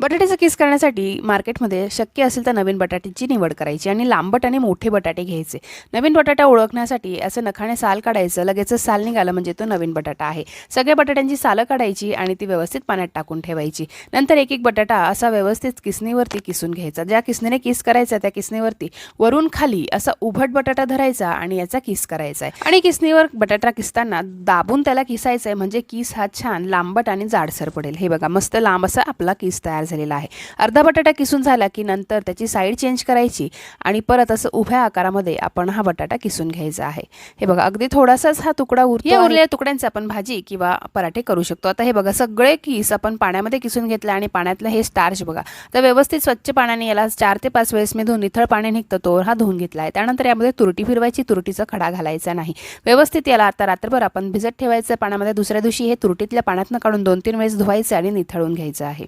बटाट्याचा किस करण्यासाठी मार्केटमध्ये शक्य असेल तर नवीन बटाट्याची निवड करायची आणि लांबट आणि मोठे बटाटे घ्यायचे. नवीन बटाटा ओळखण्यासाठी असं नखाने साल काढायचं लगेचच साल निघालं म्हणजे तो नवीन बटाटा आहे. सगळ्या बटाट्यांची सालं काढायची आणि ती व्यवस्थित पाण्यात टाकून ठेवायची. नंतर एक एक बटाटा असा व्यवस्थित किसणीवरती किसून घ्यायचा. ज्या किसणीने किस करायचा त्या किसणीवरती वरून खाली असा उभट बटाटा धरायचा आणि याचा किस करायचा आहे. आणि किसणीवर बटाटा किसताना दाबून त्याला किसायचं आहे म्हणजे किस हा छान लांबट आणि जाडसर पडेल. हे बघा मस्त लांब असा आपला किस तयार झालेला आहे. अर्धा बटाटा किसून झाला की नंतर त्याची साईड चेंज करायची आणि परत असं उभ्या आकारामध्ये आपण हा बटाटा किसून घ्यायचा आहे. हे बघा अगदी थोडासाच हा तुकडा उरतो या उरलेल्या तुकड्यांचे आपण भाजी किंवा पराठे करू शकतो. आता हे बघा सगळे किस आपण पाण्यामध्ये किसून घेतले आणि पाण्यातलं हे स्टार्च बघा. तर व्यवस्थित स्वच्छ पाण्याने याला चार ते पाच वेळेस मी धुवून निथळ पाणी निघतं तो हा धुवून घेतला आहे. त्यानंतर यामध्ये तुरटी फिरवायची तुरटीचा खडा घालायचा नाही. व्यवस्थित याला आता रात्रभर आपण भिजत ठेवायचं. पाण्यामध्ये दुसऱ्या दिवशी हे तुरटीतल्या पाण्यातनं काढून दोन तीन वेळेस धुवायचं आणि निथळून घ्यायचं आहे.